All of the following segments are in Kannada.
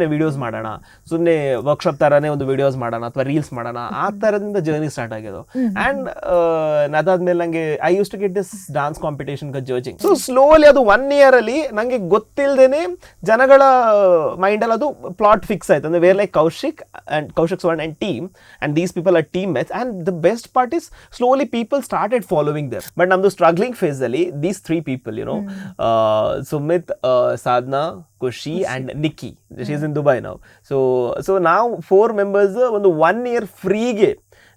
ಸುಮ್ಮನೆ ವಿಡಿಯೋಸ್ ಮಾಡೋಣ ಸುಮ್ಮನೆ ವರ್ಕ್ಶಾಪ್ ಥರನೇ ಒಂದು ವಿಡಿಯೋಸ್ ಮಾಡೋಣ ಅಥವಾ ರೀಲ್ಸ್ ಮಾಡೋಣ ಆ ಥರದಿಂದ ಜರ್ನಿ ಸ್ಟಾರ್ಟ್ ಆಗ್ಯದು ಆ್ಯಂಡ್ ಅದಾದ್ಮೇಲೆ ನನಗೆ I use to get this dance competition judging so slowly ಅದು ಒನ್ ಇಯರ್ ಅಲ್ಲಿ ನನಗೆ ಗೊತ್ತಿಲ್ಲದೇನೆ ಜನಗಳ ಮೈಂಡಲ್ಲಿ ಅದು ಪ್ಲಾಟ್ ಫಿಕ್ಸ್ ಆಯ್ತು. ಅಂದ್ರೆ where like Kaushik and Kaushik Swarna and team and these people are teammates and the best part is slowly people started following their but ನಮ್ದು ಸ್ಟ್ರಗ್ಲಿಂಗ್ ಫೇಸ್ ಅಲ್ಲಿ these three people you know Sumit Sadhana Khushi and Nikki she's in Dubai ನಾವು ಸೊ ಸೊ ನಾವು ಫೋರ್ ಮೆಂಬರ್ಸ್ ಒಂದು ಒನ್ ಇಯರ್ ಫ್ರೀಗೆ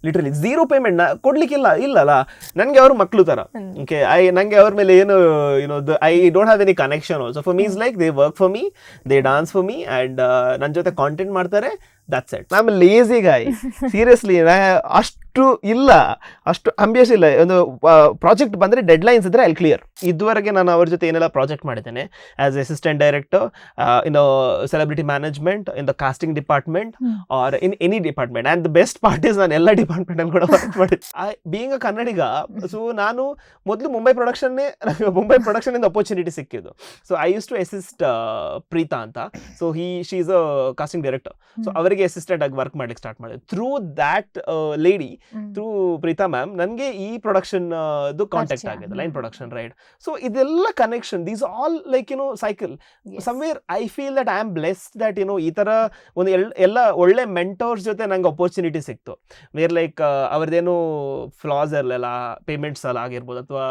ಲಿಟ್ರಲಿ ಝೀರೋ ಪೇಮೆಂಟ್ ಕೊಡ್ಲಿಕ್ಕಿಲ್ಲ ಇಲ್ಲಲ್ಲ. ನನಗೆ ಅವ್ರ ಮಕ್ಕಳು ತರ. ಓಕೆ ಐ ನನಗೆ ಅವ್ರ ಮೇಲೆ ಏನು you know I don't have any connection also for me is like they work for me they dance for me and ನನ್ನ ಜೊತೆ ಕಾಂಟೆಂಟ್ ಮಾಡ್ತಾರೆ that's it am lazy guy seriously ಅಷ್ಟು ಇಲ್ಲ ಅಷ್ಟು ಅಂಬಿಯಸ್ ಇಲ್ಲ. ಒಂದು ಪ್ರಾಜೆಕ್ಟ್ ಬಂದರೆ ಡೆಡ್ಲೈನ್ಸ್ ಇದ್ದರೆ ಅಲ್ಲಿ ಕ್ಲಿಯರ್ ಇದುವರೆಗೆ ನಾನು ಅವ್ರ ಜೊತೆ ಏನೆಲ್ಲ ಪ್ರಾಜೆಕ್ಟ್ ಮಾಡಿದ್ದೇನೆ as assistant director in celebrity management in the casting department or in any department and the best part is ನಾನು ಎಲ್ಲ ಡಿಪಾರ್ಟ್ಮೆಂಟಲ್ಲಿ ಕೂಡ ವರ್ಕ್ ಮಾಡಿದ್ದೆ. ಬೀಯಿಂಗ್ ಅ ಕನ್ನಡಿಗ ಸೊ ನಾನು ಮೊದಲು ಮುಂಬೈ ಪ್ರೊಡಕ್ಷನ್ನೇ ಮುಂಬೈ ಪ್ರೊಡಕ್ಷನ್ ಇಂದ ಅಪರ್ಚುನಿಟಿ ಸಿಕ್ಕಿದ್ದು. So I use to assist Preeta ಅಂತ. So he she is a casting director so ಅವರಿಗೆ ಅಸಿಸ್ಟೆಂಟ್ ಆಗಿ ವರ್ಕ್ ಮಾಡ್ಲಿಕ್ಕೆ ಸ್ಟಾರ್ಟ್ ಮಾಡಿದೆ through that lady through Preeta ma'am ನನಗೆ ಈ ಪ್ರೊಡಕ್ಷನ್ ಕಾಂಟ್ಯಾಕ್ಟ್ ಪರಿಚಯ. ಆಗಿದೆ ಲೈನ್ ಪ್ರೊಡಕ್ಷನ್ ರೈಟ್ ಸೊ ಇದೆಲ್ಲ connection these all like you know cycle somewhere I feel that I am blessed that you know ಈ ಥರ ಒಂದು ಎಲ್ ಎಲ್ಲ ಒಳ್ಳೆ ಮೆಂಟೋರ್ಸ್ ಜೊತೆ ನಂಗೆ ಅಪರ್ಚುನಿಟಿ ಸಿಕ್ತು. ವೇರ್ ಲೈಕ್ ಅವ್ರದ್ದೇನು ಫ್ಲಾಸ್ ಇರಲಿಲ್ಲ ಪೇಮೆಂಟ್ಸ್ ಅಲ್ಲಿ ಆಗಿರ್ಬೋದು ಅಥವಾ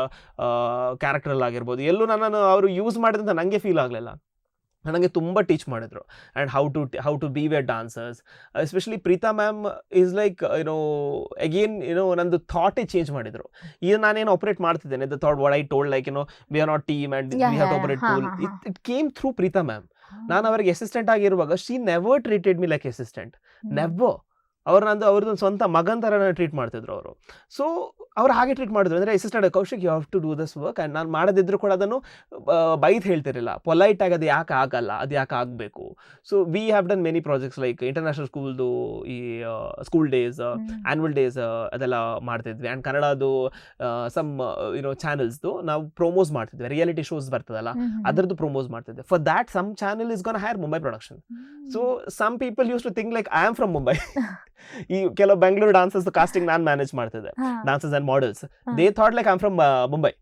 ಕ್ಯಾರೆಕ್ಟರಲ್ಲಿ ಆಗಿರ್ಬೋದು ಎಲ್ಲೂ ನಾನು ಅವರು ಯೂಸ್ ಮಾಡಿದಂತ ನನಗೆ ಫೀಲ್ ಆಗಲಿಲ್ಲ. ನನಗೆ ತುಂಬ ಟೀಚ್ ಮಾಡಿದ್ರು. And how to how to be where dancers especially Preeta ma'am is like ಏನೋ ಅಗೇನ್ ಏನೋ ನಂದು ಥಾಟೇ ಚೇಂಜ್ ಮಾಡಿದ್ರು. ಈಗ ನಾನೇನು ಆಪರೇಟ್ ಮಾಡ್ತಿದ್ದೇನೆ. The thought what I told like you know we are not team and we have operate tool it it came through Preeta ma'am ನಾನು ಅವರಿಗೆ ಅಸಿಸ್ಟೆಂಟ್ ಆಗಿರುವಾಗ she never treated me like assistant never ಅವ್ರು ನಂದು ಅವ್ರದ್ದು ಸ್ವಂತ ಮಗನ ಥರನೇ ಟ್ರೀಟ್ ಮಾಡ್ತಿದ್ರು ಅವರು. ಸೊ ಅವ್ರು ಹಾಗೆ ಟ್ರೀಟ್ ಮಾಡಿದ್ರು. ಅಂದರೆ assistant Kaushik you have to do this work and ನಾನು ಮಾಡದಿದ್ರು ಕೂಡ ಅದನ್ನು ಬೈತ್ ಹೇಳ್ತಿರಲಿಲ್ಲ. ಪೊಲೈಟ್ ಆಗಿ ಅದು ಯಾಕೆ ಆಗಲ್ಲ? ಅದು ಯಾಕೆ ಆಗಬೇಕು? So we have done many projects like international ಸ್ಕೂಲ್ದು ಈ ಸ್ಕೂಲ್ ಡೇಸ್ ಆ್ಯನ್ಯುವಲ್ ಡೇಸ್ ಅದೆಲ್ಲ ಮಾಡ್ತಿದ್ವಿ. ಆ್ಯಂಡ್ ಕನ್ನಡದು ಸಮ್ ಯುನೋ ಚಾನಲ್ಸ್ದು ನಾವು ಪ್ರೊಮೋಸ್ ಮಾಡ್ತಿದ್ವಿ. ರಿಯಾಲಿಟಿ ಶೋಸ್ ಬರ್ತದಲ್ಲ ಅದರದ್ದು ಪ್ರೊಮೋಸ್ ಮಾಡ್ತಿದ್ವಿ. For that some channel is gone hire Mumbai production so some people use to think like I am from Mumbai ಈ ಕೆಲವು ಬೆಂಗಳೂರು ಡಾನ್ಸಸ್ ಕಾಸ್ಟಿಂಗ್ ನಾನು ಮ್ಯಾನೇಜ್ ಮಾಡ್ತಿದ್ದೆ. Dances and models they thought like I'm from Mumbai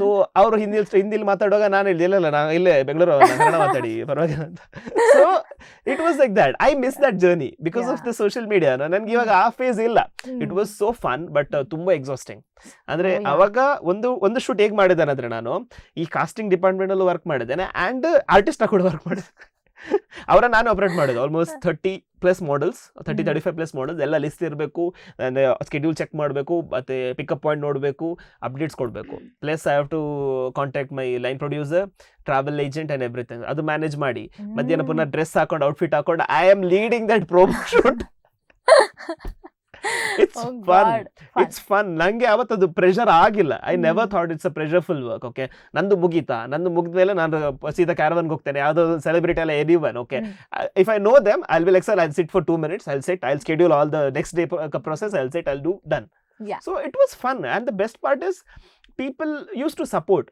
so ಅವರು ಹಿಂದಿ ಹಿಂದಿಲಿ ಮಾತಾಡುವಾಗ ನಾನು ಇಲ್ಲ ಇಲ್ಲ ನಾನು ಇಲ್ಲೇ ಬೆಂಗಳೂರು ನಾನ್ ಕನ್ನಡ ಮಾತಾಡಿ ಪರವಾಗಿಲ್ಲ ಅಂತ. So it was like that I miss that journey because of the social media ನನಗೆ ಇವಾಗ ಆ ಫೇಸ್ ಇಲ್ಲ. It was so fun but ತುಂಬಾ ಎಕ್ಸಾಸ್ಟಿಂಗ್ ಅಂದ್ರೆ Oh, ಅವಾಗ ಒಂದು ಒಂದು ಶೂಟ್ ಹೇಗೆ ಮಾಡಿದ್ದಾನೆ ಅಂದ್ರೆ ನಾನು ಈ ಕಾಸ್ಟಿಂಗ್ ಡಿಪಾರ್ಟ್ಮೆಂಟ್ ಅಲ್ಲೂ ವರ್ಕ್ ಮಾಡಿದ್ದೇನೆ ಅಂಡ್ ಆರ್ಟಿಸ್ಟ್ ಕೂಡ ವರ್ಕ್ ಮಾಡಿದೆ ಅವರ ನಾನು ಆಪರೇಟ್ ಮಾಡೋದು. Almost thirty plus models thirty. Thirty five plus models ಎಲ್ಲ ಲಿಸ್ಟ್ ಇರಬೇಕು ಸ್ಕೆಡ್ಯೂಲ್ ಚೆಕ್ ಮಾಡಬೇಕು ಮತ್ತು ಪಿಕಪ್ ಪಾಯಿಂಟ್ ನೋಡಬೇಕು ಅಪ್ಡೇಟ್ಸ್ ಕೊಡಬೇಕು. Plus I have to contact my line producer travel agent and everything ಅದು ಮ್ಯಾನೇಜ್ ಮಾಡಿ. ಮಧ್ಯಾಹ್ನ ಪುನಃ ಡ್ರೆಸ್ ಹಾಕೊಂಡು ಔಟ್ಫಿಟ್ ಹಾಕೊಂಡು I am leading that promo shoot it's Oh fun God, fun. It's fun ನಂಗೆ ಅವತ್ತದು ಪ್ರೆಷರ್ ಆಗಿಲ್ಲ. I never hmm. Thought it's a pressureful work okay ನಂದು ಮುಗೀತಾ. ನಂದು ಮುಗಿದ್ಮೇಲೆ ನಾನು ಸೀದಾ ಕ್ಯಾರವನ್ಗೆ ಹೋಗ್ತೇನೆ. ಯಾವುದೋ ಸೆಲೆಬ್ರಿಟಿ ಎಲ್ಲ anyone okay if I know them I will excel I sit for two minutes I set I schedule all the next day process I set I do done Yeah. So it was fun and the best part is people use to support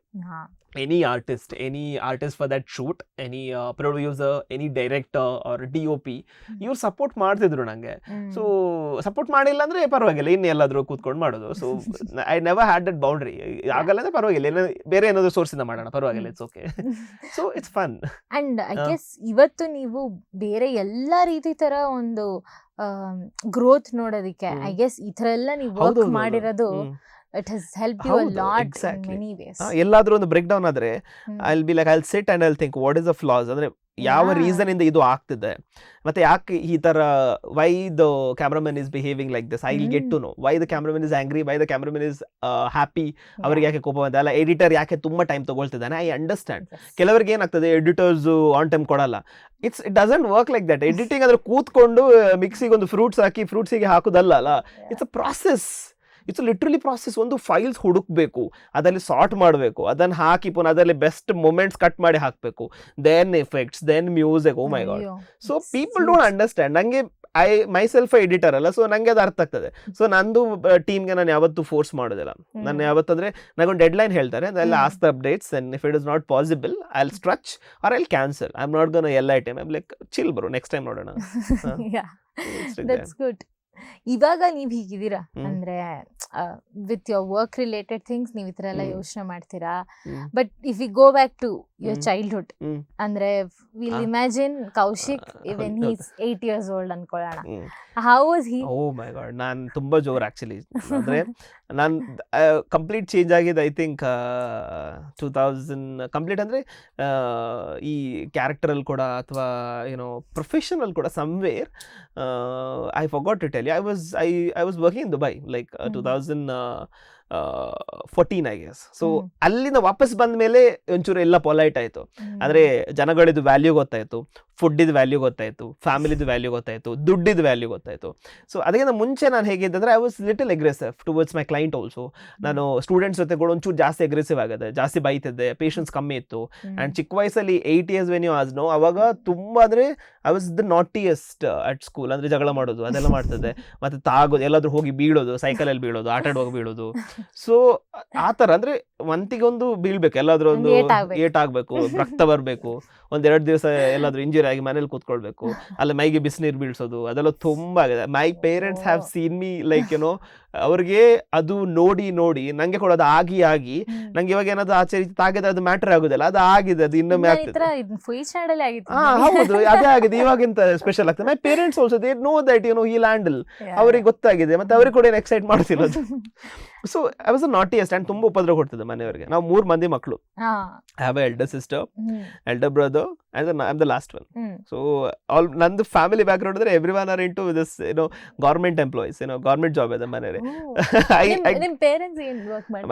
any artist, any artist for that shoot, any uh, producer, any director or DOP, ಇವ್ರು ಸಪೋರ್ಟ್ ಮಾಡ್ತಿದ್ರು ನನಗೆ ಸೊ ಸಪೋರ್ಟ್ ಮಾಡಿಲ್ಲ ಅಂದ್ರೆ ಪರವಾಗಿಲ್ಲ ಇನ್ನು ಎಲ್ಲಾದ್ರೂ ಕೂತ್ಕೊಂಡು ಮಾಡೋದು so I never had that boundary ಆಗಲ್ಲ ಅಂದ್ರೆ ಪರವಾಗಿಲ್ಲ ಏನೋ ಬೇರೆ ಏನಾದರೂ ಸೋರ್ಸಿಂದ ಮಾಡೋಣ ಪರವಾಗಿಲ್ಲ it's okay so it's fun and I. Guess ಇವತ್ತು ನೀವು ಬೇರೆ ಎಲ್ಲಾ ರೀತಿ ತರ ಒಂದು ಗ್ರೋತ್ ನೋಡೋದಿಕ್ಕೆ. ಐ ಗೆಸ್ ಈ ತರ ಎಲ್ಲ ನೀವು ವರ್ಕ್. ಮಾಡಿರೋದು. It has help you lot exactly. Many ways ಎಲ್ಲಾದ್ರೂ ಒಂದು ಬ್ರೇಕ್ ಡೌನ್ ಆದ್ರೆ I be like I sit and I think what is a flaws ಅಂದ್ರೆ ಯಾವ. ರೀಸನ್ ಇಂದ ಇದು ಆಗ್ತಿದೆ? ಮತ್ತೆ ಯಾಕೆ ಈ ತರ why the cameraman is behaving like this I will get to know why the cameraman is angry why the cameraman is happy ಅವ್ರಿಗೆ ಯಾಕೆ ಕೋಪ ಬಂದ ಅಲ್ಲ ಎಡಿಟರ್ ಯಾಕೆ ತುಂಬಾ ಟೈಮ್ ತಗೊಳ್ತಿದ್ದಾನೆ? ಐ ಅಂಡರ್ಸ್ಟ್ಯಾಂಡ್ ಕೆಲವರಿಗೆ ಏನಾಗ್ತದೆ ಎಡಿಟರ್ಸ್ ಆನ್ ಟೈಮ್ ಕೊಡಲ್ಲ. It's it doesn't work like that editing ಅಂದ್ರೆ ಕೂತ್ಕೊಂಡು ಮಿಕ್ಸಿಗೆ ಒಂದು ಫ್ರೂಟ್ಸ್ ಹಾಕಿ ಫ್ರೂಟ್ಸಿಗೆ ಹಾಕೋದಲ್ಲ ಅಲ್ಲ? It's a process it's literally process ಒಂದು ಫೈಲ್ಸ್ ಹುಡುಕಬೇಕು ಅದರಲ್ಲಿ ಸಾರ್ಟ್ ಮಾಡಬೇಕು ಅದನ್ನ ಹಾಕಿ ಪುನಃ ಅದರಲ್ಲಿ ಬೆಸ್ಟ್ ಮೂಮೆಂಟ್ಸ್ ಕಟ್ ಮಾಡಿ ಹಾಕಬೇಕು then effects then music oh my God. So people don't understand ನನಗೆ ಐ ಮೈ ಸೆಲ್ಫ್ ಎಡಿಟರ್ ಅಲ್ಲ ಸೊ ನನಗೆ ಅದು ಅರ್ಥ ಆಗ್ತದೆ. ಸೊ ನಂದು ಟೀಮ್ಗೆ ನಾನು ಯಾವತ್ತೂ ಫೋರ್ಸ್ ಮಾಡೋದಿಲ್ಲ. ನಾನು ಯಾವತ್ತಂದ್ರೆ ನನಗೊಂದು ಡೆಡ್ ಲೈನ್ ಹೇಳ್ತಾರೆ ಅದೆಲ್ಲ ಆಸ್ತ as the updates and if it is not possible I'll stretch or I'll cancel I am not gonna ಎಲ್ಲ ಐಟಮ್ ಐಮ್ ಲೈಕ್ ಚಿಲ್ ಬರು ನೆಕ್ಸ್ಟ್ ಟೈಮ್ ನೋಡೋಣ. ದಟ್ಸ್ ಗುಡ್ ಇವಾಗ ನೀವ್ ಹೀಗಿದ್ದೀರಾ? ಅಂದ್ರೆ with your work related things ನೀವು ಈ ಎಲ್ಲ ಯೋಚನೆ ಮಾಡ್ತೀರಾ but if you go back to your. Childhood ಅಂದ್ರೆ will. Imagine Kaushik even. He's eight years old ಅನ್ಕೊಳ್ಳೋಣ. How was he oh my God ನಾನು ತುಂಬಾ ಜೋರ್ ಆಕ್ಚುಲಿ ಅಂದ್ರೆ ನಾನು ಕಂಪ್ಲೀಟ್ ಚೇಂಜ್ ಆಗಿದೆ I think two thousand complete ಅಂದರೆ ಈ ಕ್ಯಾರೆಕ್ಟರಲ್ಲಿ ಕೂಡ ಅಥವಾ ಏನೋ ಪ್ರೊಫೆಷನಲ್ ಕೂಡ somewhere I forgot to tell I was I I was working in Dubai like two hmm. Thousand fourteen I guess so. ಅಲ್ಲಿಂದ ವಾಪಸ್ ಬಂದ ಮೇಲೆ ಒಂಚೂರು ಎಲ್ಲ ಪೊಲೈಟ್ ಆಯಿತು. ಅಂದರೆ ಜನಗಳಿದ್ದು ವ್ಯಾಲ್ಯೂ ಗೊತ್ತಾಯಿತು ಫುಡ್ಡಿದ ವ್ಯಾಲ್ಯೂ ಗೊತ್ತಾಯಿತು ಫ್ಯಾಮಿಲಿದು ವ್ಯಾಲ್ಯೂ ಗೊತ್ತಾಯಿತು ದುಡ್ಡಿದ ವ್ಯಾಲ್ಯೂ ಗೊತ್ತಾಯಿತು. ಸೊ ಅದಕ್ಕಿಂತ ಮುಂಚೆ ನಾನು ಹೇಗಿದ್ದೆ ಅಂದರೆ I was little aggressive towards my client also ನಾನು ಸ್ಟೂಡೆಂಟ್ಸ್ ಜೊತೆ ಕೂಡ ಒಂಚೂರು ಜಾಸ್ತಿ ಎಗ್ರೆಸಿವ್ ಆಗಿದೆ ಜಾಸ್ತಿ ಬೈತಿದ್ದೆ ಪೇಷನ್ಸ್ ಕಮ್ಮಿ ಇತ್ತು. ಆ್ಯಂಡ್ ಚಿಕ್ಕ ವಯಸ್ಸಲ್ಲಿ eight years when you as know ಅವಾಗ ತುಂಬ ಅಂದರೆ I was the naughtiest at school ಅಂದರೆ ಜಗಳ ಮಾಡೋದು ಅದೆಲ್ಲ ಮಾಡ್ತಿದ್ದೆ. ಮತ್ತು ತಾಗೋದು ಎಲ್ಲಾದರೂ ಹೋಗಿ ಬೀಳೋದು ಸೈಕಲಲ್ಲಿ ಬೀಳೋದು ಆಟಾಡುವಾಗ ಬೀಳೋದು. ಸೊ ಆ ಅಂದ್ರೆ ಅಂದರೆ ಒಂತಿಗೊಂದು ಬೀಳ್ಬೇಕು. ಎಲ್ಲಾದ್ರೂ ಒಂದು ಒಂದು ಏಟ್ ಆಗ್ಬೇಕು. ಏಟ್ ಆಗಬೇಕು ರಕ್ತ ಬರಬೇಕು. ಒಂದೆರಡು ದಿವಸ ಎಲ್ಲಾದ್ರೂ ಇಂಜುರಿ ಆಗಿ ಮನೇಲಿ ಕೂತ್ಕೊಳ್ಬೇಕು. ಅಲ್ಲಿ ಮೈಗೆ ಬಿಸಿನೀರು ಬೀಳ್ಸೋದು ಅದೆಲ್ಲ ತುಂಬಾ ಆಗಿದೆ. My parents have seen me like ಏನೋ ಅವ್ರಿಗೆ ಅದು ನೋಡಿ ನೋಡಿ ನಂಗೆ ಕೂಡ ಅದು ಆಗಿ ಆಗಿ ನಂಗೆ ಇವಾಗ ಏನಾದ್ರು ಆಚೆ ತಾಗಿದ್ರೆ ತಾಗಿದೆ ಅದು ಮ್ಯಾಟರ್ ಆಗುದಿಲ್ಲ ಅದು ಆಗಿದೆ ಅದು ಇನ್ನೊಮ್ಮೆ ಆಗ್ತದೆ. ಹಾ ಹೌದು ಅದೇ ಆಗಿದೆ ಇವಾಗಿಂತ ಸ್ಪೆಷಲ್ ಆಗ್ತದೆ. My parents also they know that you know ಈ ಲ್ಯಾಂಡಲ್ ಅವ್ರಿಗೆ ಗೊತ್ತಾಗಿದೆ ಮತ್ತೆ ಅವ್ರಿಗೆ ಕೂಡ ಏನು ಎಕ್ಸೈಟ್ ಮಾಡ್ತಿಲ್ಲ ಅದು so I was naughtiest and ತುಂಬಾ ಉಪದ್ರ ಕೊಡ್ತದೆ ಮನೆಯವರಿಗೆ. ನಾವು ಮೂರು ಮಂದಿ ಮಕ್ಕಳು have I have elder sister elder brother and I am the last one so all ನಂದು ಫ್ಯಾಮಿಲಿ ಬ್ಯಾಕ್ ಗ್ರೌಂಡ್ ಅಂದ್ರೆ every one are into this ಏನೋ ಗೌರ್ಮೆಂಟ್ ಎಂಪ್ಲಾಯೀಸ್ ಏನೋ ಗೌರ್ಮೆಂಟ್ ಜಾಬ್ ಇದೆ ಮನೆಯಲ್ಲಿ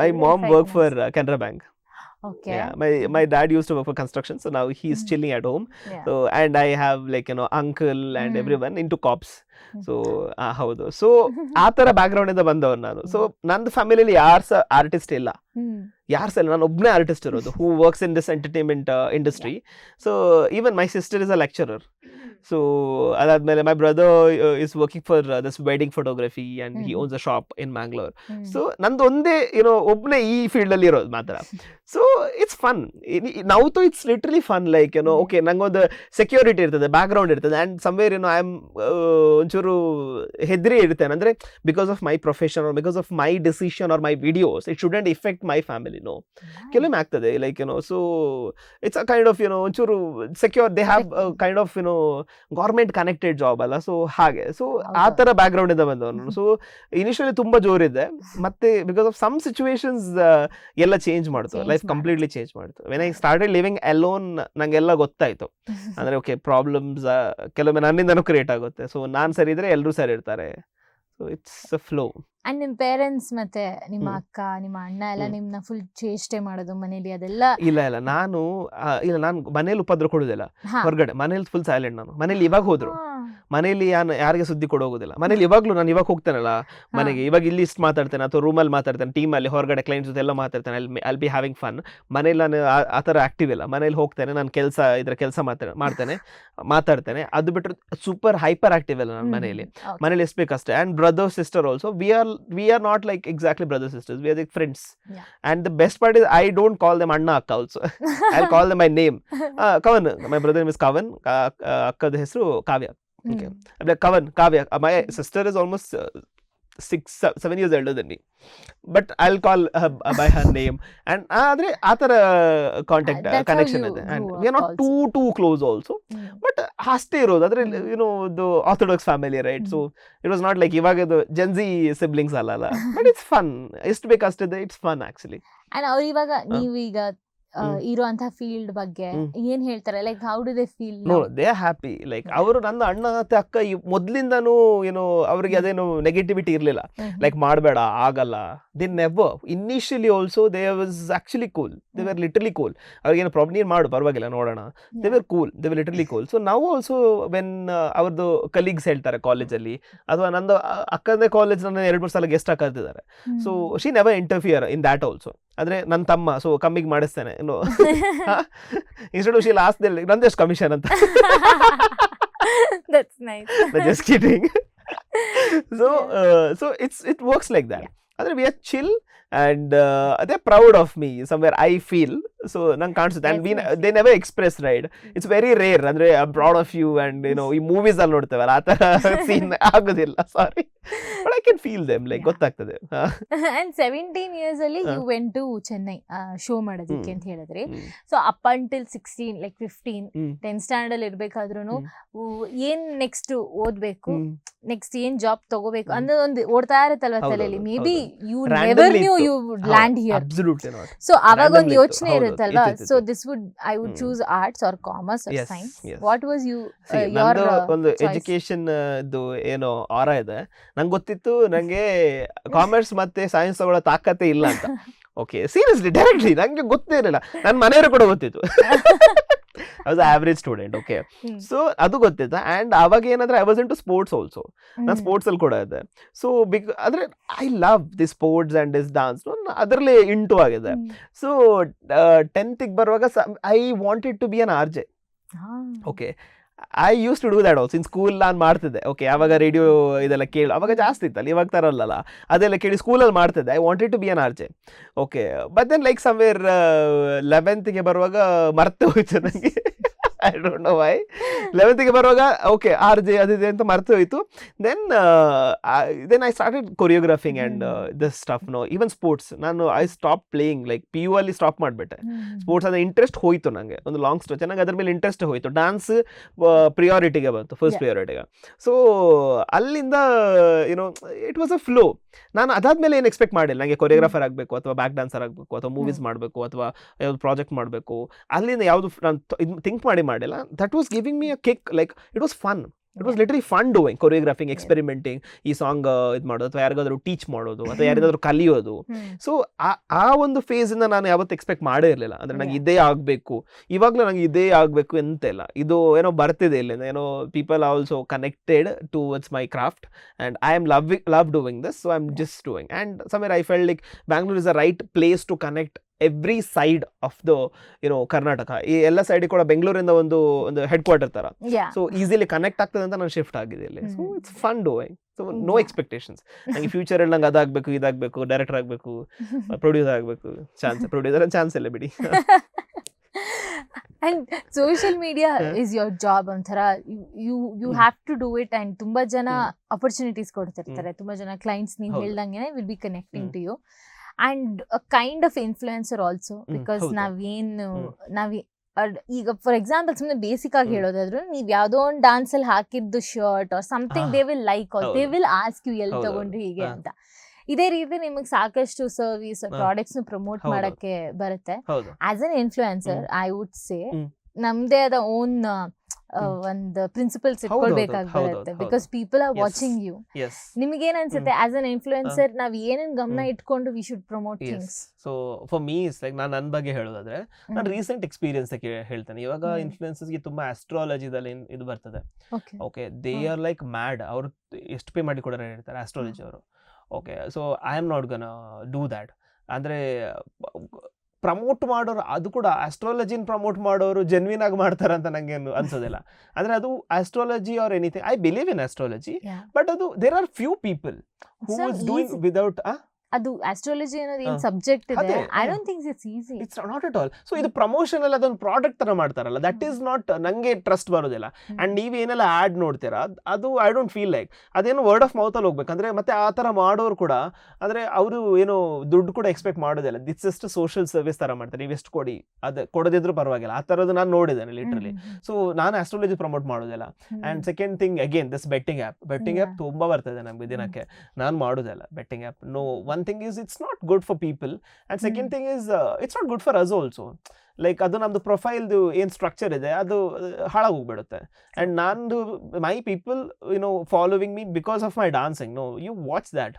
my mom work for Canara Bank okay Yeah, my my dad used to work for construction, so now he's Mhm. chilling at home. So and I have like you know uncle and Mm. everyone into cops. Mm. So ಹೌದು. ಸೊ ಆ ಥರ ಬ್ಯಾಕ್ಗ್ರೌಂಡ್ ಇಂದ ಬಂದವ್ರು ನಾನು. ಸೊ ನಂದು ಫ್ಯಾಮಿಲಿಯಲ್ಲಿ ಯಾರು ಸಹ ಆರ್ಟಿಸ್ಟ್ ಇಲ್ಲ. ಯಾರು ಸಹ ಇಲ್ಲ ನಾನು ಒಬ್ಬನೇ ಆರ್ಟಿಸ್ಟ್ ಇರೋದು who works in this entertainment industry so even my sister is a lecturer so ಅದಾದ್ಮೇಲೆ my brother is working for this wedding photography and he. Owns a shop in Mangalore. So ನಂದು ಒಂದೇ ಏನೋ ಒಬ್ಬನೇ ಈ ಫೀಲ್ಡ್ ಅಲ್ಲಿ ಇರೋದು ಮಾತ್ರ. ಸೊ ಇಟ್ಸ್ ಫನ್ ನಾವು ತು ಇಟ್ಸ್ ಲಿಟ್ರಲಿ ಫನ್ ಲೈಕ್ ಏನೋ. ಓಕೆ ನಂಗೊಂದು ಸೆಕ್ಯೂರಿಟಿ ಇರ್ತದೆ ಬ್ಯಾಕ್ ಗ್ರೌಂಡ್ ಇರ್ತದೆ ಆ್ಯಂಡ್ ಸಮ್ವೇರ್ ಏನೋ ಐ ಆಮ್ ಒಂಚೂರು ಹೆದರಿ ಇರ್ತೇನೆ. ಅಂದರೆ because of my profession or because of my decision or my videos it shouldn't affect my family no ಕೆಲವೊಮ್ಮೆ ಆಗ್ತದೆ ಲೈಕ್ ಏನೋ so it's a kind of ಏನೋ ಒಂಚೂರು secure they have kind of ಏನೋ ಗೌರ್ಮೆಂಟ್ ಕನೆಕ್ಟೆಡ್ ಜಾಬ್ ಅಲ್ಲ ಸೊ ಹಾಗೆ. ಸೊ ಆ ತರ ಥರ ಬ್ಯಾಕ್ ಗ್ರೌಂಡ್ ಇಂದ ಬಂದವನು ಸೊ ಇನಿಷಿಯಲಿ ತುಂಬಾ ಜೋರಿದೆ ಮತ್ತೆ ಬಿಕಾಸ್ ಆಫ್ ಸಮ್ ಸಿಚುವೇಶನ್ಸ್ ಎಲ್ಲ ಚೇಂಜ್ ಮಾಡ್ತು. ಲೈಫ್ ಕಂಪ್ಲೀಟ್ಲಿ ಚೇಂಜ್ ಮಾಡ್ತು. When I started living alone ನಂಗೆಲ್ಲ ಗೊತ್ತಾಯ್ತು. ಅಂದ್ರೆ ಓಕೆ ಪ್ರಾಬ್ಲಮ್ಸ್ ಕೆಲವೊಮ್ಮೆ ನನ್ನಿಂದನೂ ಕ್ರಿಯೇಟ್ ಆಗುತ್ತೆ. ಸೊ ನಾನು ಸರಿ ಇದ್ರೆ ಎಲ್ಲರೂ ಸರಿ ಇರ್ತಾರೆ. So it's a flow and ನಿಮ್ ಪೇರೆಂಟ್ಸ್ ಮತ್ತೆ ನಿಮ್ಮ ಅಕ್ಕ ನಿಮ್ಮ ಅಣ್ಣ ಎಲ್ಲ. ನಿಮ್ನ ಫುಲ್ ಚೇಷ್ಟೆ ಮಾಡೋದು ಮನೇಲಿ ಅದೆಲ್ಲ ಇಲ್ಲ ಇಲ್ಲ. ನಾನು ಆ, ಇಲ್ಲ ನಾನು ಮನೇಲಿ ಉಪದ್ರ ಕೊಡುದಿಲ್ಲ. ಹಾ. ಹೊರಗಡೆ. ಮನೇಲಿ ಫುಲ್ ಸೈಲೆಂಟ್ ನಾನು. ಮನೇಲಿ ಇವಾಗ ಹೋದ್ರು. ಮನೇಲಿ ಯಾನ್ ಯಾರಿಗೆ ಸುದ್ದಿ ಕೊಡೋಗುದಿಲ್ಲ ಮನೇಲಿ ಇವಾಗ್ಲೂ ನಾನು ಇವಾಗ ಹೋಗ್ತೇನಲ್ಲ ಮನೆಗೆ. ಇವಾಗ ಇಲ್ಲಿ ಇಷ್ಟು ಮಾತಾಡ್ತೇನೆ ಅಥವಾ ರೂಮಲ್ಲಿ ಮಾತಾಡ್ತೇನೆ ಟೀಮ್ ಅಲ್ಲಿ ಹೊರಗಡೆ ಕ್ಲೈಂಟ್ ಜೊತೆ ಎಲ್ಲ ಮಾತಾಡ್ತೇನೆ. ಅಲ್ಲಿ ಅಲ್ಲಿ ಬಿ ಹ್ಯಾವಿಂಗ್ ಫನ್ ಮನೇಲಿ ನಾನು ಆ- ಆ ಥರ ಆಕ್ಟಿವ್ ಇಲ್ಲ. ಮನೇಲಿ ಹೋಗ್ತೇನೆ ನಾನು ಕೆಲಸ ಇದ್ರ ಕೆಲಸ ಮಾತಾಡ ಮಾಡ್ತೇನೆ ಮಾತಾಡ್ತೇನೆ. ಅದು ಬಿಟ್ಟರೆ ಸೂಪರ್ ಹೈಪರ್ ಆಕ್ಟಿವ್ ಇಲ್ಲ ನಾನು ಮನೇಲಿ. ಮನೆಯಲ್ಲಿ ಮನೇಲಿ ಎಷ್ಟು ಬೇಕಷ್ಟೇ. And brother sister also we are we are not like exactly brothers sisters. We are like friends. Yeah. And the best part is I don't call them Anna Akka also. I'll call them by name. Uh, Kavan. My brother name is Kavan. Uh, uh, Kavya. Okay. Mm. I'm like Kavan, Kavya. Uh, my hmm. sister is almost uh, six, seven seven years elder than me. But I'll call her uh, by her name. And ಆದರೆ ಆ ಥರ ಕಾಂಟ್ಯಾಕ್ಟ್ That's ಕನೆಕ್ಷನ್ you ಇದೆ. And we are not too too close also. But ಅಷ್ಟೇ ಇರೋದು. ಅಂದರೆ. You know the orthodox family right so it was not like ಇವಾಗ ಜನ್ಸಿ ಸಿಬ್ಲಿಂಗ್ಸ್ ಅಲ್ಲ ಅಲ್ಲ. ಬಟ್ ಇಟ್ಸ್ ಫನ್ ಎಷ್ಟು ಬೇಕು ಅಷ್ಟಿದೆ ಇಟ್ಸ್ ಫನ್ ಆ್ಯಕ್ಚುಲಿ ಆ್ಯಂಡ್ ಅವ್ರು ಇವಾಗ ನೀವೀಗ ಹ್ಮ್. ಇರುವಂತ ಫೀಲ್ಡ್ ಬಗ್ಗೆ. ಏನ್ ಹೇಳ್ತಾರೆ? Like how do they feel no they happy like ಅವರು ನನ್ನ ಅಣ್ಣ ಮತ್ತೆ ಅಕ್ಕ ಮೊದ್ಲಿಂದಾನು ಏನು ಅವ್ರಿಗೆ ಅದೇನು ನೆಗೆಟಿವಿಟಿ ಇರ್ಲಿಲ್ಲ. ಲೈಕ್ ಮಾಡಬೇಡ ಆಗಲ್ಲ. Then never initially also they was actually cool they were literally cool ಅವ್ರಿಗೇನು ಪ್ರಾಬ್ಲಮ್ ನೀನು ಮಾಡು ಪರವಾಗಿಲ್ಲ ನೋಡೋಣ. They were cool they were literally cool so ನಾವು ಆಲ್ಸೋ ವೆನ್ ಅವ್ರದ್ದು ಕಲೀಗ್ಸ್ ಹೇಳ್ತಾರೆ ಕಾಲೇಜಲ್ಲಿ ಅಥವಾ ನಂದು ಅಕ್ಕಂದೇ ಕಾಲೇಜ್ ನನ್ನ ಎರಡು ಮೂರು ಸಲ ಗೆಸ್ಟ್ ಹಾಕಿದ್ದಾರೆ so she never interfere in that also ಅಂದ್ರೆ ನನ್ನ ತಮ್ಮ ಸೊ ಕಮ್ಮಿಗೆ ಮಾಡಿಸ್ತೇನೆ. ಇನ್ನು ಇನ್ಸ್ಟಿಟ್ಯೂಷನ್ ಲಾಸ್ಟ್ ಎಷ್ಟು ಕಮಿಷನ್ ಅಂತ. Just kidding so so it's it works like that ಆದರೆ ವಿ ಆರ್ ಅಂದ್ರೆ we ಅದೇ proud of me somewhere proud of me somewhere i feel. So ನಂಗೆ ಕಾಣಿಸುತ್ತೆ. And we they never express right it's very rare ಅಂದರೆ ಅಂದ್ರೆ of you and you and you know ಈ ಮೂವೀಸಲ್ಲಿ ನೋಡ್ತೇವಲ್ಲ ಆ ಥರ ಸೀನ್ ಆಗೋದಿಲ್ಲ. Sorry but I can feel them like. ಗೊತ್ತಾಗ್ತದೆ. ಆ್ಯಂಡ್ ಸೆವೆಂಟೀನ್ ಇಯರ್ಸ್ ಅಲ್ಲಿ. You went to Chennai show ಮಾಡೋದಕ್ಕೆ. ಅಂತ ಹೇಳಿದ್ರಿ. So up until sixteen like fifteen ten tenth standard ಅಲ್ಲಿ ಇರ್ಬೇಕಾದ್ರೂ ಏನ್ ನೆಕ್ಸ್ಟ್ ಓದಬೇಕು. ನೆಕ್ಸ್ಟ್ ಏನು ಜಾಬ್ ತಗೋಬೇಕು. ಅಂದ್ರೆ ಒಂದು ಓಡ್ತಾ ಇರುತ್ತಲ್ವ ತಲೆಯಲ್ಲಿ. Maybe you never knew. You would land here not. So ಅವಾಗ ಒಂದು ಯೋಚನೆ ಇರುತ್ತಲ್ವಾ? So this would I would choose arts or commerce or science what was you your ಒಂದು ಎಜುಕೇಶನ್ ಇದು ಏನೋ ಆರ ಇದೆ. ನಂಗೆ ಗೊತ್ತಿತ್ತು ನಂಗೆ ಕಾಮರ್ಸ್ ಮತ್ತೆ ಸೈನ್ಸ್ ತಗೊಳ್ಳೋ ತಾಕತ್ತೆ ಇಲ್ಲ ಅಂತ. ಓಕೆ ಸೀರಿಯಸ್ಲಿ ಡೈರೆಕ್ಟ್ಲಿ ನಂಗೆ ಗೊತ್ತೇ ಇರಲಿಲ್ಲ. ನನ್ನ ಮನೆಯವರು ಕೂಡ ಗೊತ್ತಿತ್ತು. Was average student okay. So ಅದು ಗೊತ್ತಿತ್ತು ಆ್ಯಂಡ್ ಅವಾಗ ಏನಂದ್ರೆ I was in to sports also ನಾನು ಸ್ಪೋರ್ಟ್ಸಲ್ಲಿ ಕೂಡ ಇದೆ ಸೊ ಬಿಕ್ ಅಂದ್ರೆ I love the sports and this dance ಅದರಲ್ಲಿ ಇಂಟು ಆಗಿದೆ. ಸೊ ಟೆಂತಿಗೆ ಬರುವಾಗ I wanted to be an R J okay I used to do that also in school ನಾನು ಮಾಡ್ತಿದ್ದೆ. ಓಕೆ ಯಾವಾಗ ರೇಡಿಯೋ ಇದೆಲ್ಲ ಕೇಳಿ, ಅವಾಗ ಜಾಸ್ತಿ ಇತ್ತಲ್ಲ, ಇವಾಗ ತರಲ್ಲಲ್ಲ. ಅದೆಲ್ಲ ಕೇಳಿ ಸ್ಕೂಲಲ್ಲಿ ಮಾಡ್ತಿದ್ದೆ. I wanted to be an RJ okay but then like somewhere ಲೆವೆಂತ್ಗೆ ಬರುವಾಗ ಮರ್ತು ಹೋಯ್ತು ನನಗೆ ಐ ಡೋಂಟ್ ನೋ ವೈ ಲೆವೆಂತ್ಗೆ ಬರುವಾಗ ಓಕೆ ಆರ್ ಜೆ ಅದಿದೆ ಅಂತ ಮರ್ತು ಹೋಯ್ತು. Then then I started choreographing and this stuff no even sports ನಾನು I stop playing like P U ಅಲ್ಲಿ ಸ್ಟಾಪ್ ಮಾಡಿಬಿಟ್ಟೆ. ಸ್ಪೋರ್ಟ್ಸ್ ಅಂದ್ರೆ ಇಂಟ್ರೆಸ್ಟ್ ಹೋಯ್ತು ನನಗೆ ಒಂದು ಲಾಂಗ್ ಸ್ಟೋಚ್ ಚೆನ್ನಾಗಿ ಅದ್ರ ಮೇಲೆ ಇಂಟ್ರೆಸ್ಟ್ ಹೋಯ್ತು. ಡಾನ್ಸ್ ಪ್ರಿಯಾರಿಟಿಗೆ ಬಂತು ಫಸ್ಟ್. ಪ್ರಿಯಾರಿಟಿಗೆ ಸೊ ಅಲ್ಲಿಂದ ಏನೋ ಇಟ್ ವಾಸ್ ಅ ಫ್ಲೋ ನಾನು ಅದಾದ್ಮೇಲೆ ಏನು ಎಕ್ಸ್ಪೆಕ್ಟ್ ಮಾಡಿಲ್ಲ. ನನಗೆ ಕೊರಿಯೋಗ್ರಾಫರ್ ಆಗಬೇಕು ಅಥವಾ ಬ್ಯಾಕ್ ಡಾನ್ಸರ್ ಆಗಬೇಕು ಅಥವಾ ಮೂವೀಸ್ ಮಾಡಬೇಕು ಅಥವಾ ಯಾವ್ದು ಪ್ರಾಜೆಕ್ಟ್ ಮಾಡಬೇಕು. ಅಲ್ಲಿಂದ ಯಾವುದು ನಾನು ಥಿಂಕ್ ಮಾಡಿ ಮಾಡಿಲ್ಲ. That was giving me a kick like it was fun it was literally fun doing choreographing experimenting ಈ ಸಾಂಗ್ ಇದು ಮಾಡೋದು ಅಥವಾ ಯಾರಿಗಾದ್ರೂ ಟೀಚ್ ಮಾಡೋದು ಅಥವಾ ಯಾರಿಗಾದ್ರೂ ಕಲಿಯೋದು. ಸೊ ಆ ಒಂದು ಫೇಸ್ ಇಂದ ನಾನು ಯಾವತ್ತು ಎಕ್ಸ್ಪೆಕ್ಟ್ ಮಾಡೇ ಇರಲಿಲ್ಲ. ಅಂದ್ರೆ ನಂಗೆ. ಇದೇ ಆಗಬೇಕು. ಇವಾಗಲೂ ನಂಗೆ ಇದೇ ಆಗಬೇಕು ಅಂತ ಇಲ್ಲ. ಇದು ಏನೋ ಬರ್ತಿದೆ ಇಲ್ಲಿಂದ. ಏನೋ people also connected towards my craft and I am love love doing this so I am just doing and somewhere I felt like Bangalore is a right place to connect every side of the you know Karnataka ಈ ಎಲ್ಲ ಸೈಡ್ ಕೂಡ ಬೆಂಗಳೂರಿಂದ ಒಂದು ಒಂದು ಹೆಡ್ ಕ್ವಾರ್ಟರ್ ತರ ಸೊ ಈಸಿಲಿ ಕನೆಕ್ಟ್ ಆಗ್ತದೆ ಅಂತ ನಾನು ಶಿಫ್ಟ್ ಆಗಿದೆ ಇಲ್ಲಿ so. It's fun doing so no expectations expectations future ಅಲ್ಲಿ ನಂಗೆ ಅದಾಗಬೇಕು ಇದಾಗಬೇಕು ಡೈರೆಕ್ಟರ್ ಆಗಬೇಕು ಪ್ರೊಡ್ಯೂಸರ್ ಆಗಬೇಕು ಚಾನ್ಸ್ ಪ್ರೊಡ್ಯೂಸರ್ ಚಾನ್ಸ್ ಇಲ್ಲ ಬಿಡಿ and social media. Is your job ಒಂಥರ you you. Have to do it and ತುಂಬಾ ಜನ. ಅಪರ್ಚುನಿಟೀಸ್ ಕೊಡ್ತಿರ್ತಾರೆ ತುಂಬಾ ಜನ ಕ್ಲೈಂಟ್ಸ್ ನೀವು. ಹೇಳ್ದಂಗೆ will be connecting. To you and kind of influencer also because. ನಾವೇನು. ನಾವ್ ಈಗ ಫಾರ್ ಎಕ್ಸಾಂಪಲ್ ಸುಮ್ಮನೆ ಬೇಸಿಕ್ ಆಗಿ. ಹೇಳೋದಾದ್ರು ನೀವ್ ಯಾವ್ದೋ ಒಂದ್ ಡಾನ್ಸ್ ಅಲ್ಲಿ ಹಾಕಿದ್ದು shirt or something they will like all they. Will ask you ಎಲ್ಲಿ ತಗೊಂಡ್ರಿ ಹೀಗೆ. ಅಂತ ಇದೇ ರೀತಿ ನಿಮಗೆ ಸಾಕಷ್ಟು ಸರ್ವಿಸ್. Products promote. ಮಾಡಕ್ಕೆ ಬರುತ್ತೆ as an influencer I would say ನಮ್ದೇ ಆದ ಓನ್. ಒಂದು ಪ್ರಿನ್ಸಿಪಲ್ಸ್ ಹೌದು, ಹೌದು, ಇಟ್ಕೊಳ್ಬೇಕಾಗಿ ಹೌದು, ಬರುತ್ತೆ ಹೌದು. Because people are watching you ನಿಮಗೆ ನಿಮ್ಗೆ ಏನ್ ಅನ್ಸುತ್ತೆ ಆಸ್ ಅನ್ ಇನ್ಫ್ಲೂಯೆನ್ಸರ್ ನಾವ್ ಏನೇನ್ ಗಮನ ಇಟ್ಕೊಂಡು we should promote so for me is like ನಾನು ನನ್ನ ಬಗ್ಗೆ ಹೇಳೋದಾದ್ರೆ ನಾನು ರೀಸೆಂಟ್ ಎಕ್ಸ್ಪೀರಿಯನ್ಸ್ ಹೇಳ್ತೇನೆ. ಇವಾಗ ಇನ್ಫ್ಲೂಯೆನ್ಸಸ್ಗೆ ತುಂಬಾ ಆಸ್ಟ್ರಾಲಜಿದಲ್ಲಿ ಇದು ಬರ್ತದೆ. Okay they are like mad ಅವ್ರು ಎಷ್ಟು ಪೇ ಮಾಡಿ ಕೊಡೋರು ಹೇಳ್ತಾರೆ ಆಸ್ಟ್ರಾಲಜಿ ಅವರು. Okay so I am not gonna do that ಅಂದರೆ ಪ್ರಮೋಟ್ ಮಾಡೋರು ಅದು ಕೂಡ ಆಸ್ಟ್ರಾಲಜಿನ ಪ್ರಮೋಟ್ ಮಾಡೋರು ಜೆನ್ವಿನ್ ಆಗಿ ಮಾಡ್ತಾರೆ ಅಂತ ನಂಗೆ ಅನ್ಸೋದಿಲ್ಲ. ಅಂದರೆ ಅದು astrology or anything I believe in astrology but ಅದು there are few people who is doing. Without ಅದು ಆಸ್ಟ್ರಾಲಜಿ ಅನ್ನೋದು ಏನ್ ಸಬ್ಜೆಕ್ಟ್ ಇದೆ? I. Don't think it's easy it's not at all so ಇದು ಪ್ರಮೋಷನ್ ಅಲ್ಲಿ ಅದೊಂದು ಪ್ರಾಡಕ್ಟ್ ತರ ಮಾಡ್ತಾರಲ್ಲ ದಟ್ ಈಸ್ ನಾಟ್ ನಂಗೆ ಟ್ರಸ್ಟ್ ಬರೋದಿಲ್ಲ. ಅಂಡ್ ನೀವು ಏನೆಲ್ಲ ಆಡ್ ನೋಡ್ತೀರಾ ಅದು ಐ ಡೋಂಟ್ ಫೀಲ್ ಲೈಕ್ ಅದೇನು ವರ್ಡ್ ಆಫ್ ಮೌತ್ ಅಲ್ಲಿ ಹೋಗ್ಬೇಕಂದ್ರೆ ಮತ್ತೆ ಆ ತರ ಮಾಡೋರು ಕೂಡ ಅಂದ್ರೆ ಅವರು ಏನು ದುಡ್ಡು ಕೂಡ ಎಕ್ಸ್ಪೆಕ್ಟ್ ಮಾಡೋದಿಲ್ಲ. ದಿಟ್ಸ್ ಜಸ್ಟ್ ಸೋಷಿಯಲ್ ಸರ್ವಿಸ್ ತರ ಮಾಡ್ತಾರೆ. ನೀವು ಎಷ್ಟು ಕೊಡಿ ಅದು ಕೊಡದಿದ್ರು ಪರವಾಗಿಲ್ಲ. ಆ ತರದ್ದು ನಾನು ನೋಡಿದ್ದೇನೆ ಲಿಟ್ರಲಿ ಸೊ ನಾನು ಆಸ್ಟ್ರಾಲಜಿ ಪ್ರಮೋಟ್ ಮಾಡೋದಿಲ್ಲ. And second thing again this betting app betting app. ತುಂಬಾ ಬರ್ತದೆ ನಮ್ಗೆ ದಿನಕ್ಕೆ. ನಾನು ಮಾಡೋದಿಲ್ಲ. Betting app no one one thing is it's not good for people and second mm. thing is uh, it's not good for us also like ಅದು ನಮ್ಮದು ಪ್ರೊಫೈಲ್ದು ಏನು ಸ್ಟ್ರಕ್ಚರ್ ಇದೆ ಅದು ಹಾಳಾಗೋಗ್ಬಿಡುತ್ತೆ ಆ್ಯಂಡ್ ನಂದು my people you know following me because of my dancing no you watch that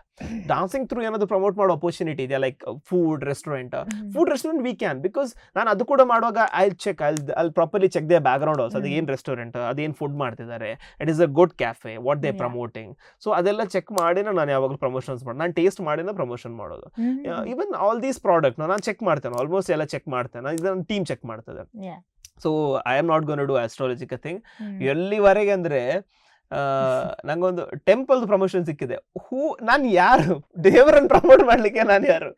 dancing through ಏನಾದರೂ ಪ್ರಮೋಟ್ ಮಾಡೋ ಅಪರ್ಚುನಿಟಿ ಇದೆಯಾ? Like food restaurant food restaurant we can because ನಾನು ಅದು ಕೂಡ ಮಾಡುವಾಗ ಐ ಚೆಕ್ ಐ ಅಲ್ಲಿ properly check they background also ಅದು. ಏನು ರೆಸ್ಟೋರೆಂಟ್ ಅದೇನು ಫುಡ್ ಮಾಡ್ತಿದ್ದಾರೆ? It is a good cafe what they promoting so ಅದೆಲ್ಲ ಚೆಕ್ ಮಾಡಿನ ನಾನು ಯಾವಾಗಲೂ ಪ್ರಮೋಷನ್ಸ್ ಮಾಡಿ ನಾನು ಟೇಸ್ಟ್ ಮಾಡಿನ ಪ್ರಮೋಷನ್ ಮಾಡೋದು. ಈವನ್ ಆಲ್ ದೀಸ್ ಪ್ರಾಡಕ್ಟ್ ನಾನು ಚೆಕ್ ಮಾಡ್ತೇನೆ ಆಲ್ಮೋಸ್ಟ್ ಎಲ್ಲ ಚೆಕ್ ಮಾಡ್ತೇನೆ. ಟೀಮ್ ಚೆಕ್ ಮಾಡ್ತದೆ. So I am not gonna do ಆಸ್ಟ್ರಾಲಜಿಕ thing ಎಲ್ಲಿವರೆಗೆ ಅಂದ್ರೆ ನಂಗೊಂದು ಟೆಂಪಲ್ ಪ್ರಮೋಷನ್ ಸಿಕ್ಕಿದೆ. ಹೂ ನಾನು ಯಾರು? ದೇವರನ್ನ ಪ್ರಮೋಟ್ ಮಾಡ್ಲಿಕ್ಕೆ ನಾನು ಯಾರು?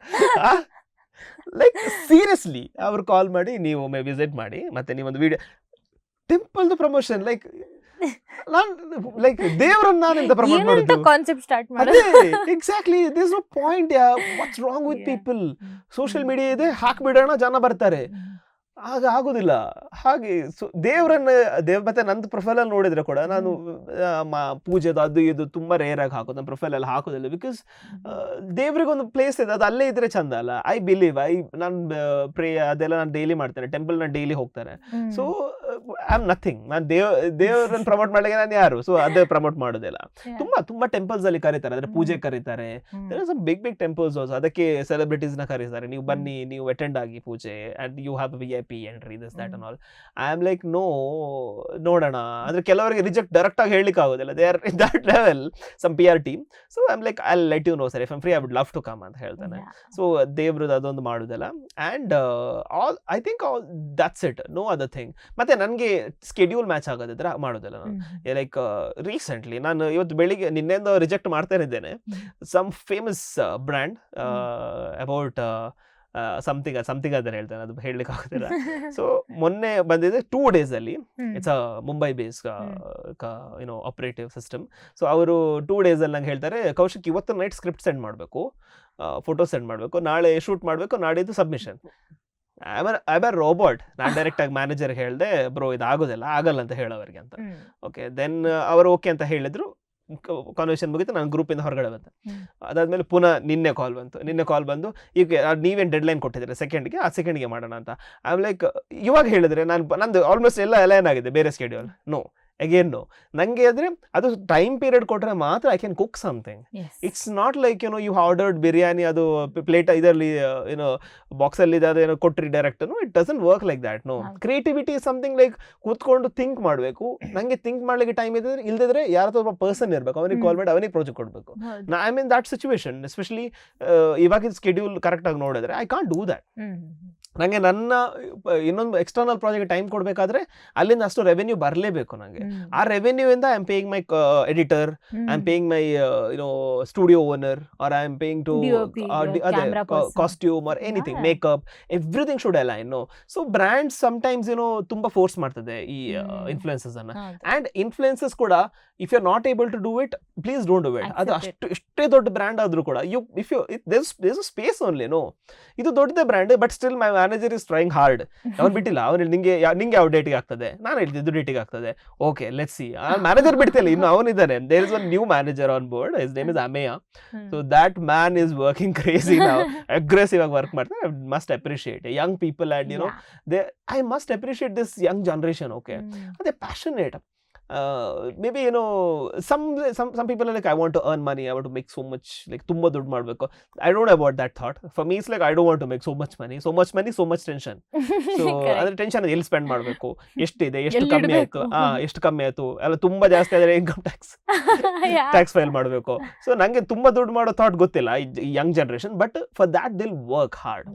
ಲೈಕ್ ಸೀರಿಯಸ್ಲಿ ಅವ್ರು ಕಾಲ್ ಮಾಡಿ ನೀವು ಒಮ್ಮೆ ವಿಸಿಟ್ ಮಾಡಿ ಮತ್ತೆ ನೀವೊಂದು ವಿಡಿಯೋ ಟೆಂಪಲ್ದು ಪ್ರಮೋಷನ್ ಲೈಕ್ ನಾನು ಲೈಕ್ ದೇವರನ್ನ ನಾನಿಂದ ಪ್ರಮೋಟ್ ಮಾಡೋದು? Concept start exactly this no point yeah what's wrong with. People. Social media ಇದೆ ಹಾಕ್ಬಿಡೋಣ ಜನ ಬರ್ತಾರೆ. ಆಗ ಆಗೋದಿಲ್ಲ. ಹಾಗೆ ಸೊ ದೇವರನ್ನ ದೇವ್ ಮತ್ತೆ ನಂದು ಪ್ರೊಫೈಲ್ ಅಲ್ಲಿ ನೋಡಿದ್ರೆ ಕೂಡ ನಾನು ಪೂಜೆದು ಅದು ಇದು ತುಂಬಾ ರೇರ್ ಆಗಿ ಹಾಕೋದು. ನನ್ನ ಪ್ರೊಫೈಲ್ ಅಲ್ಲಿ ಹಾಕೋದಿಲ್ಲ ಬಿಕಾಸ್ ದೇವ್ರಿಗೆ ಒಂದು ಪ್ಲೇಸ್ ಇದೆ ಅದು ಅಲ್ಲೇ ಇದ್ರೆ ಚಂದ ಅಲ್ಲ. ಐ ಬಿಲೀವ್ ಐ ನಾನು ಪ್ರೇ ಅದೆಲ್ಲ ನಾನು ಡೈಲಿ ಮಾಡ್ತೇನೆ. ಟೆಂಪಲ್ ನಾನು ಡೈಲಿ ಹೋಗ್ತಾರೆ. ಸೊ ಆಮ್ ನಥಿಂಗ್ ನಾನು ದೇವ್ ದೇವ್ರನ್ನ ಪ್ರಮೋಟ್ ಮಾಡಲಿಕ್ಕೆ ನಾನು ಯಾರು? ಸೊ ಅದೇ ಪ್ರಮೋಟ್ ಮಾಡೋದಿಲ್ಲ. ತುಂಬಾ ತುಂಬಾ ಟೆಂಪಲ್ಸ್ ಅಲ್ಲಿ ಕರೀತಾರೆ. ಅಂದ್ರೆ ಪೂಜೆ. ಕರೀತಾರೆ. ಬಿಗ್ ಬಿಗ್ ಟೆಂಪಲ್ಸ್ ಅದಕ್ಕೆ ಸೆಲೆಬ್ರಿಟೀಸ್ನ ಕರೀತಾರೆ. ನೀವು ಬನ್ನಿ ನೀವು ಅಟೆಂಡ್ ಆಗಿ ಪೂಜೆ. And you have V I P entry this that and all I am like no ನೋಡೋಣ. ಅಂದ್ರೆ ಕೆಲವರಿಗೆ ರಿಜೆಕ್ಟ್ ಡೈರೆಕ್ಟ್ ಆಗಿ ಹೇಳಲಿಕ್ಕೆ ಆಗೋದಿಲ್ಲ. They are in that level some P R team so I am like I let you know sir if I'm free I would love to come ಅಂತ ಹೇಳ್ತಾನೆ. ಸೊ ದೇವ್ರದ್ದು ಅದೊಂದು ಮಾಡೋದಿಲ್ಲ. And all I think all that's it no other thing ಮತ್ತೆ ನನಗೆ ಸ್ಕೆಡ್ಯೂಲ್ ಮ್ಯಾಚ್ ಆಗೋದಿದ್ರೆ ಮಾಡೋದಿಲ್ಲ ನಾನು. ಲೈಕ್ ರೀಸೆಂಟ್ಲಿ ನಾನು ಇವತ್ತು ಬೆಳಿಗ್ಗೆ ನಿನ್ನೆಂದು ರಿಜೆಕ್ಟ್ ಮಾಡ್ತಾನೆ ಇದ್ದೇನೆ. Some famous brand about something something ಅದನ್ನು ಹೇಳ್ತೇನೆ. ಅದು ಹೇಳಲಿಕ್ಕೆ ಆಗುತ್ತಿಲ್ಲ ಸೊ ಮೊನ್ನೆ ಬಂದಿದೆ ಟೂ ಡೇಸ್ ಅಲ್ಲಿ. Hmm. It's a Mumbai base ಏನೋ ಆಪರೇಟಿವ್ ಸಿಸ್ಟಮ್ ಸೊ ಅವರು ಟೂ ಡೇಸ್ ಅಲ್ಲಿ ನಂಗೆ ಹೇಳ್ತಾರೆ ಕೌಶಿಕ್ ಇವತ್ತು ನೈಟ್ ಸ್ಕ್ರಿಪ್ಟ್ ಸೆಂಡ್ ಮಾಡಬೇಕು. ಫೋಟೋ ಸೆಂಡ್ ಮಾಡಬೇಕು. ನಾಳೆ ಶೂಟ್ ಮಾಡಬೇಕು. ನಾಡಿದ್ದು ಸಬ್ಮಿಷನ್ ಐ ಬರ್ ರೋಬೋಟ್ ನಾನು ಡೈರೆಕ್ಟ್ ಆಗಿ ಮ್ಯಾನೇಜರ್ ಹೇಳಿದೆ ಬ್ರೋ ಇದು ಆಗೋದಿಲ್ಲ ಆಗಲ್ಲ ಅಂತ ಹೇಳೋವರಿಗೆ ಅಂತ. ಓಕೆ ದೆನ್ ಅವರು ಓಕೆ ಅಂತ ಹೇಳಿದ್ರು. ಕಾನ್ವರ್ಸೇಷನ್ ಮುಗಿತು ನಾನು ಗ್ರೂಪಿಂದ ಹೊರಗಡೆ ಬಂದೆ. ಅದಾದ್ಮೇಲೆ ಪುನಃ ನಿನ್ನೆ ಕಾಲ್ ಬಂತು. ನಿನ್ನೆ ಕಾಲ್ ಬಂದು ಈಗ ನೀವೇನು ಡೆಡ್ಲೈನ್ ಕೊಟ್ಟಿದ್ದೀರಾ ಸೆಕೆಂಡ್ಗೆ ಆ ಸೆಕೆಂಡ್ಗೆ ಮಾಡೋಣ ಅಂತ. ಐ ಲೈಕ್ ಇವಾಗ ಹೇಳಿದ್ರೆ ನಾನು ನಂದು ಆಲ್ಮೋಸ್ಟ್ ಎಲ್ಲ ಅಲೈನ್ ಆಗಿದೆ ಬೇರೆ ಸ್ಕೆಡ್ಯೂಲ್ ನೋ ಅಗೇನ್ ನೋ ನನಗೆ ಆದರೆ ಅದು ಟೈಮ್ ಪೀರಿಯಡ್ ಕೊಟ್ಟರೆ ಮಾತ್ರ I can cook something it's not like ಏನೋ ಯು ಆರ್ಡರ್ಡ್ ಬಿರಿಯಾನಿ ಅದು ಪ್ಲೇಟ್ ಇದರಲ್ಲಿ ಏನೋ ಬಾಕ್ಸಲ್ಲಿ ಅದು ಏನೋ ಕೊಟ್ರಿ direct it doesn't work like that no. Creativity something like ಕೂತ್ಕೊಂಡು ಥಿಂಕ್ ಮಾಡಬೇಕು. ನನಗೆ ಥಿಂಕ್ ಮಾಡ್ಲಿಕ್ಕೆ ಟೈಮ್ ಇದ್ರೆ ಇಲ್ದಿದ್ರೆ ಯಾರತ್ರ ಒಬ್ಬ ಪರ್ಸನ್ ಇರಬೇಕು ಅವನಿಗೆ ಕಾಲ್. ಮಾಡಿ ಅವನಿಗೆ ಪ್ರಾಜೆಕ್ಟ್ ಕೊಡಬೇಕು. ನಾ I mean that situation especially ಇವಾಗಿನ ಸ್ಕೆಡ್ಯೂಲ್ ಕರೆಕ್ಟಾಗಿ ನೋಡಿದ್ರೆ ಐ ಕಾಂಟ್ ಡೂ ದ್ಯಾಟ್. ನನಗೆ ನನ್ನ uh, ಇನ್ನೊಂದು ಎಕ್ಸ್ಟರ್ನಲ್ ಪ್ರಾಜೆಕ್ಟ್ ಟೈಮ್ ಕೊಡಬೇಕಾದ್ರೆ ಅಲ್ಲಿಂದ ಅಷ್ಟು ರೆವೆನ್ಯೂ ಬರಲೇಬೇಕು ನನಗೆ ಆ ರೆವೆನ್ಯೂ ಇಂದ I am paying my editor I am paying my you know studio owner or I am paying to ಅದೇ. Costume or anything. Makeup everything should ಅಲ್ಲ ಇನ್ನು ಸೊ ಬ್ರ್ಯಾಂಡ್ಸ್ ಸಮ್ಟೈಮ್ಸ್ ಏನೋ ತುಂಬಾ ಫೋರ್ಸ್ ಮಾಡ್ತದೆ ಈ. ಇನ್ಫ್ಲುಯೆನ್ಸಸ್ ಅನ್ನ ಆ್ಯಂಡ್ ಅಂಡ್ ಇನ್ಫ್ಲುಯೆನ್ಸಸ್ ಕೂಡ if you not able to do it please don't do it ಅದು. ಅಷ್ಟು ಎಷ್ಟೇ ದೊಡ್ಡ ಬ್ರ್ಯಾಂಡ್ ಆದರೂ ಕೂಡ you if you does space only no ಇದು ದೊಡ್ಡದೇ brand but still my manager is trying hard ಅವ್ನು ಬಿಟ್ಟಿಲ್ಲ ಅವನು ನಿಂಗೆ ನಿಂಗೆ ಯಾವ ಡೇಟಿಗೆ ಆಗ್ತದೆ? ನಾನು ಹೇಳ್ತಿದ್ದೆ ಇದು ಡೇಟಿಗೆ ಆಗ್ತದೆ. ಓಕೆ ಲೆಟ್ ಸಿ ಮ್ಯಾನೇಜರ್ ಬಿಡ್ತಿಲ್ಲ ಇನ್ನು ಅವನಿದ್ದಾನೆ there is one new manager on board is name is Ameya. So that man is working crazy ನಾವು ಅಗ್ರೆಸಿವ್ ಆಗಿ ವರ್ಕ್ ಮಾಡ್ತಾರೆ must appreciate young people and you know. They I must appreciate this young generation okay. ಅದೇ ಪ್ಯಾಷನೇಟ್ ಮೇ ಬಿ ಏನೋ some some some people like I want to earn money I want to make so much like ತುಂಬ ದುಡ್ಡು ಮಾಡಬೇಕು I don't about that thought for me's like I don't want to make so much money so much money so much tension so. ಅದ್ರ ಟೆನ್ಷನ್ ಎಲ್ಲಿ ಸ್ಪೆಂಡ್ ಮಾಡಬೇಕು? ಎಷ್ಟಿದೆ? ಎಷ್ಟು ಕಮ್ಮಿ ಆಯ್ತು? ಹಾ ಎಷ್ಟು ಕಮ್ಮಿ ಆಯ್ತು? ಅಲ್ಲ ತುಂಬಾ ಜಾಸ್ತಿ ಆದರೆ ಇನ್ಕಮ್ ಟ್ಯಾಕ್ಸ್ ಟ್ಯಾಕ್ಸ್ ಫೈಲ್ ಮಾಡಬೇಕು. ಸೊ ನಂಗೆ ತುಂಬಾ ದುಡ್ಡು ಮಾಡೋ ಥಾಟ್ ಗೊತ್ತಿಲ್ಲ young generation but for that they'll work hard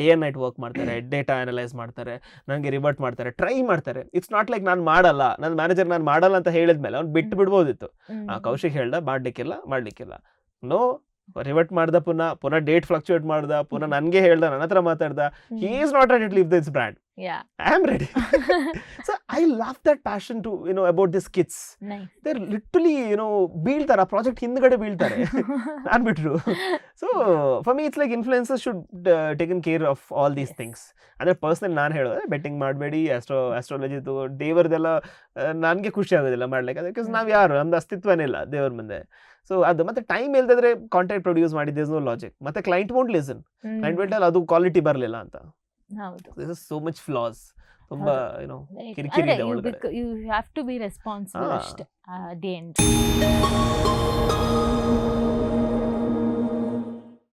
day and night work ಮಾಡ್ತಾರೆ ಡೇಟಾ ಅನಲೈಸ್ ಮಾಡ್ತಾರೆ ನನಗೆ ರಿವರ್ಟ್ ಮಾಡ್ತಾರೆ ಟ್ರೈ ಮಾಡ್ತಾರೆ. ಇಟ್ಸ್ ನಾಟ್ ಲೈಕ್ ನಾನು ಮಾಡಲ್ಲ. ನನ್ನ ಮ್ಯಾನೇಜರ್ ನಾನು ಮಾಡಲ್ಲ ಅಂತ ಹೇಳಿದ್ಮೇಲೆ ಅವ್ನು ಬಿಟ್ಟು ಬಿಡ್ಬೋದಿತ್ತು. ಆ ಕೌಶಿಕ್ ಹೇಳ್ದ ಮಾಡ್ಲಿಕ್ಕಿಲ್ಲ ಮಾಡ್ಲಿಕ್ಕಿಲ್ಲ. ನೋ ರಿವರ್ಟ್ ಮಾಡ್ದ ಪುನಃ ಪುನಃ ಡೇಟ್ ಫ್ಲಕ್ಚುಯೇಟ್ ಮಾಡ್ದ ಪುನಃ ನನಗೆ ಹೇಳ್ದ ನನ್ನ ಹತ್ರ ಮಾತಾಡ್ದ. He is not ready to leave this brand yeah I am ready so I love that passion to you know about this kids nice there literally ಏನೋ ಬೀಳ್ತಾರೆ ಆ ಪ್ರಾಜೆಕ್ಟ್ ಹಿಂದ್ಗಡೆ ಬೀಳ್ತಾರೆ ನಾನ್ ಬಿಟ್ರು so for me it's like influences should taken care of all these Yes. Things ಅಂದ್ರೆ ಪರ್ಸನಲ್ ನಾನು ಹೇಳೋದು ಬೆಟ್ಟಿಂಗ್ ಮಾಡಬೇಡಿ ಅಸ್ಟ್ರೋ ಅಸ್ಟ್ರಾಲಜಿದು ದೇವರದೆಲ್ಲ ನನಗೆ ಖುಷಿ ಆಗೋದಿಲ್ಲ ಮಾಡ್ಲಿಕ್ಕೆ. ಅದಕ್ಕೆ. ನಾವು ಯಾರು? ನಮ್ದು ಅಸ್ತಿತ್ವನೇ ಇಲ್ಲ ದೇವ್ರ ಮುಂದೆ. ಸೊ ಅದು ಮತ್ತೆ ಟೈಮ್ ಇಲ್ದಿದ್ರೆ ಕಾಂಟೆಂಟ್ ಪ್ರೊಡ್ಯೂಸ್ ಮಾಡಿದ್ದೆ ನೋ ಲಾಜಿಕ್ ಮತ್ತೆ ಕ್ಲೈಂಟ್ ವೋಂಟ್ ಲಿಸನ್ ಕ್ಲೈಂಟ್ ವಿಂಟಲ್ಲಿ ಅದು ಕ್ವಾಲಿಟಿ ಬರಲಿಲ್ಲ ಅಂತ. ಹೌದು this is so much flaws ತುಂಬಾ ಏನೋ ಕಿರಿಕಿರಿ ಇದೆ you ಒಳಗಡೆ. bec- you have to be responsible ಹಾ. ಅಷ್ಟೇ ದಿ ಎಂಡ್